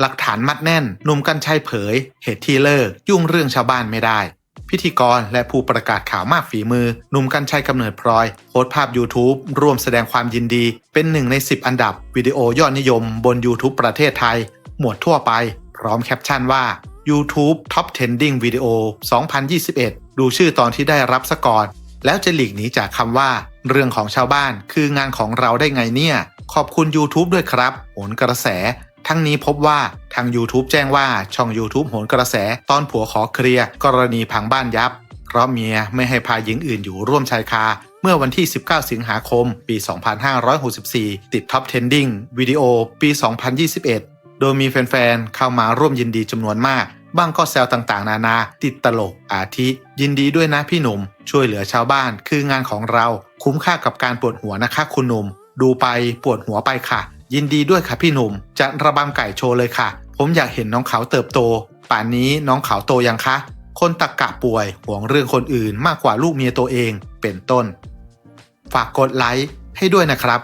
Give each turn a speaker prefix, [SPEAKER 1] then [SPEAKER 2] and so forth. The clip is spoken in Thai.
[SPEAKER 1] หลักฐานมัดแน่นหนุ่มกัญชัยเผย เหตุที่เลิก ยุ่งเรื่องชาวบ้านไม่ได้ พิธีกรและผู้ประกาศข่าวมากฝีมือหนุ่มกัญชัยกำเนิดพลอยโพสต์ภาพ YouTube ร่วมแสดงความยินดี เป็นหนึ่งใน 10 อันดับ วิดีโอยอดนิยมบน YouTube ประเทศไทย หมวดทั่วไป พร้อมแคปชั่นว่า YouTube Top Trending Video 2021 ดูชื่อตอนที่ได้รับสกอร์แล้วจะหลีกหนีจากคำว่า เรื่องของชาวบ้านคืองานของเราได้ไงเนี่ย ขอบคุณ YouTube ด้วยครับโหนกระแส ทั้งนี้พบว่าทาง YouTube แจ้งว่าช่อง YouTube โหนกระแสตอนผัวขอเคลียร์กรณีพังบ้านยับ เพราะเมียไม่ให้พาหญิงอื่นอยู่ร่วมชายคา เมื่อวันที่ 19 สิงหาคม ปี 2564 ติดท็อป Trending วิดีโอปี 2021 โดยมีแฟนๆ เข้ามาร่วมยินดีจำนวนมากบ้างก็แซวต่างๆ นานา ติดตลกอาทิ ยินดีด้วยนะพี่หนุ่ม ช่วยเหลือชาวบ้านคืองานของเรา คุ้มค่ากับการปวดหัวนะคะคุณหนุ่ม ดูไปปวดหัวไปค่ะ ยินดีด้วยค่ะพี่หนุ่ม จะระบำไก่โชว์เลยค่ะ ผมอยากเห็นน้องเขาเติบโต ป่านนี้น้องเขาโตยังคะ คนตะกะป่วยห่วงเรื่องคนอื่นมากกว่าลูกเมียตัวเองเป็นต้น ฝากกดไลค์ให้ด้วยนะครับ